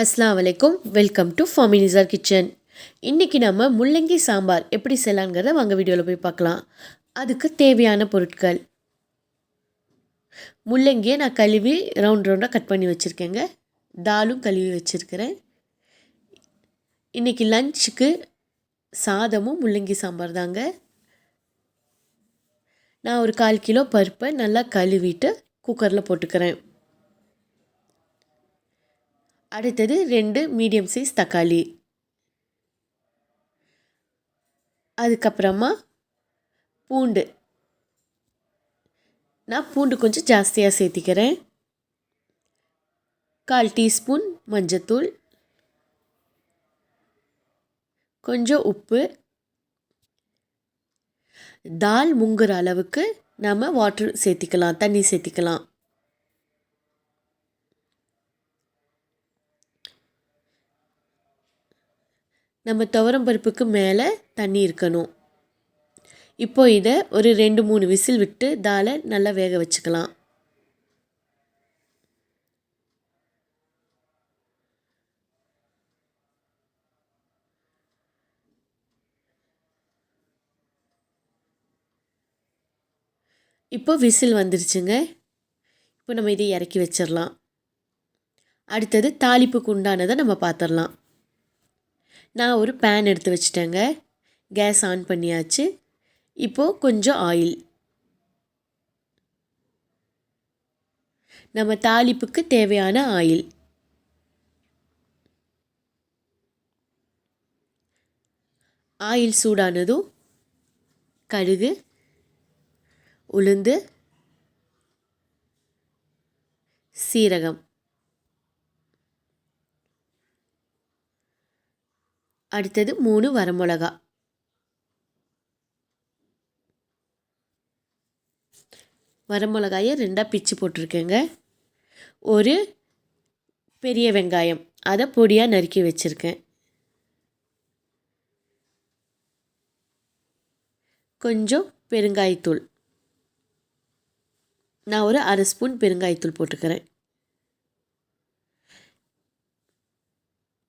அஸ்லாம் வலைக்கும் welcome to ஃபாமினிசார் kitchen இன்றைக்கி நம்ம முள்ளங்கி சாம்பார் எப்படி செய்யலாங்கிறத வாங்க வீடியோவில் போய் பார்க்கலாம். அதுக்கு தேவையான பொருட்கள். முள்ளங்கியை நான் கழுவி ரவுண்ட் ரவுண்டாக கட் பண்ணி வச்சுருக்கேங்க. தாலும் கழுவி வச்சுருக்கிறேன். இன்றைக்கி லஞ்சுக்கு சாதமும் முள்ளங்கி சாம்பார் தாங்க. நான் ஒரு கால் கிலோ பருப்பை நல்லா கழுவிட்டு குக்கரில் போட்டுக்கிறேன். அடுத்தது ரெண்டு மீடியம் சைஸ் தக்காளி. அதுக்கப்புறமா பூண்டு. நான் பூண்டு கொஞ்சம் ஜாஸ்தியாக சேர்த்திக்கிறேன். கால் டீஸ்பூன் மஞ்சத்தூள். கொஞ்சம் உப்பு. தால் முங்குற அளவுக்கு நம்ம வாட்டர் சேர்த்திக்கலாம் தண்ணி சேர்த்திக்கலாம். நம்ம துவரம் பருப்புக்கு மேலே தண்ணி இருக்கணும். இப்போ இதை ஒரு ரெண்டு மூணு விசில் விட்டு தாலை நல்லா வேக வச்சுக்கலாம். இப்போ விசில் வந்துருச்சுங்க. இப்போ நம்ம இதை இறக்கி வச்சிடலாம் அடுத்தது தாளிப்புக்கு உண்டானதை நம்ம பார்த்துடலாம் நான் ஒரு பேன் எடுத்து வச்சிட்டேங்க. கேஸ் ஆன் பண்ணியாச்சு. இப்போது கொஞ்சம் ஆயில் நம்ம தாளிப்புக்கு தேவையான ஆயில் ஆயில் சூடானதும் கடுகு உளுந்து சீரகம். அடுத்தது மூணு வரமிளகா. வரமிளகாயை ரெண்டாக பிச்சு போட்டிருக்கேங்க. ஒரு பெரிய வெங்காயம். அதை பொடியாக நறுக்கி வச்சுருக்கேன். கொஞ்சம் பெருங்காயத்தூள். நான் ஒரு அரை ஸ்பூன் பெருங்காயத்தூள் போட்டுக்கிறேன்.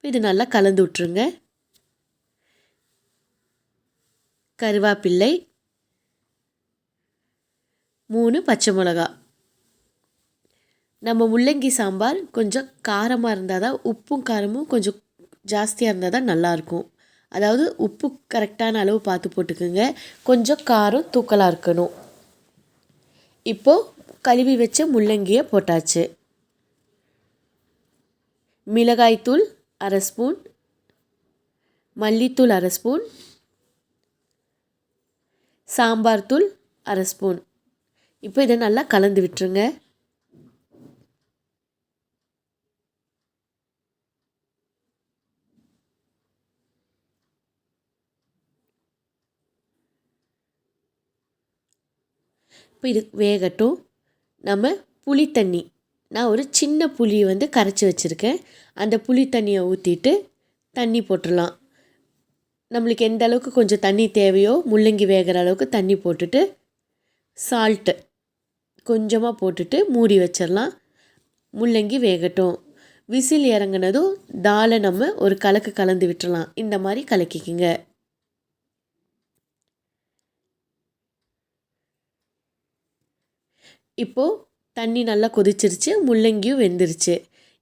இது நல்லா கலந்து விட்ருங்க கருவேப்பிள்ளை. மூணு பச்சை மிளகா. நம்ம முள்ளங்கி சாம்பார் கொஞ்சம் காரமாக இருந்தால் தான் உப்பும் காரமும் கொஞ்சம் ஜாஸ்தியாக இருந்தால் தான் நல்லாயிருக்கும். அதாவது உப்பு கரெக்டான அளவு பார்த்து போட்டுக்கோங்க. கொஞ்சம் காரம் தூக்கலாக இருக்கணும். இப்போது கழுவி வச்ச முள்ளங்கியை போட்டாச்சு. மிளகாய்த்தூள் அரை ஸ்பூன். மல்லித்தூள் அரை ஸ்பூன். சாம்பார் தூள் அரை ஸ்பூன். இப்போ இதை நல்லா கலந்து விட்டுருங்க. இப்போ இது வேகட்டும். நம்ம புளி தண்ணி. நான் ஒரு சின்ன புளியை வந்து கரைச்சி வச்சுருக்கேன். அந்த புளி தண்ணியை ஊற்றிட்டு தண்ணி போட்டுடலாம். நம்மளுக்கு எந்த அளவுக்கு கொஞ்சம் தண்ணி தேவையோ முள்ளங்கி வேகிற அளவுக்கு தண்ணி போட்டுட்டு சால்ட்டு கொஞ்சமாக போட்டுட்டு மூடி வச்சிடலாம். முள்ளங்கி வேகட்டும். விசில் இறங்கினதும் தாலை நம்ம ஒரு கலக்கு கலந்து விட்டுறலாம். இந்த மாதிரி கலக்கிக்கிங்க. இப்போது தண்ணி நல்லா கொதிச்சிருச்சு முள்ளங்கியும் வெந்துருச்சு.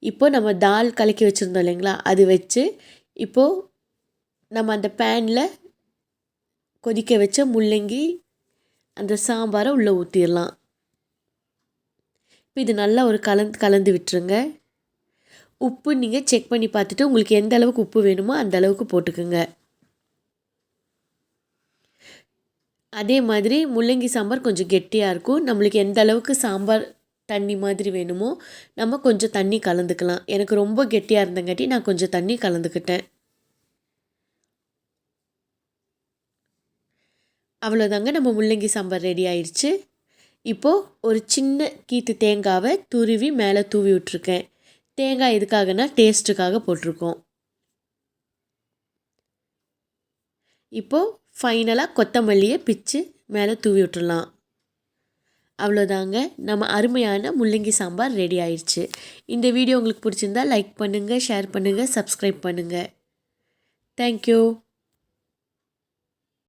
இப்போ நம்ம தால் கலக்கி வச்சுருந்தோம் இல்லைங்களா? அது வச்சு இப்போது நம்ம அந்த பேனில் கொதிக்க வச்ச முள்ளங்கி அந்த சாம்பாரை உள்ளே ஊற்றிடலாம் இப்போ இது நல்லா ஒரு கலந்து கலந்து விட்டுருங்க. உப்பு நீங்கள் செக் பண்ணி பார்த்துட்டு உங்களுக்கு எந்த அளவுக்கு உப்பு வேணுமோ அந்த அளவுக்கு போட்டுக்குங்க. அதே மாதிரி முள்ளங்கி சாம்பார் கொஞ்சம் கெட்டியாக இருக்கும். நம்மளுக்கு எந்த அளவுக்கு சாம்பார் தண்ணி மாதிரி வேணுமோ நம்ம கொஞ்சம் தண்ணி கலந்துக்கலாம். எனக்கு ரொம்ப கெட்டியாக இருந்தங்காட்டி நான் கொஞ்சம் தண்ணி கலந்துக்கிட்டேன். அவ்வளோதாங்க நம்ம முள்ளங்கி சாம்பார் ரெடி ஆயிடுச்சு இப்போது ஒரு சின்ன கீத்து தேங்காவை துருவி மேலே தூவி விட்ருக்கேன் தேங்காய் எதுக்காகனா டேஸ்ட்டுக்காக போட்டிருக்கோம். இப்போது ஃபைனலாக கொத்தமல்லியை பிச்சு மேலே தூவி விட்டுடலாம் அவ்வளோதாங்க நம்ம அருமையான முள்ளங்கி சாம்பார் ரெடி ஆயிடுச்சு இந்த வீடியோ உங்களுக்கு பிடிச்சிருந்தா லைக் பண்ணுங்கள் ஷேர் பண்ணுங்கள் சப்ஸ்கிரைப் பண்ணுங்கள் தேங்க்யூ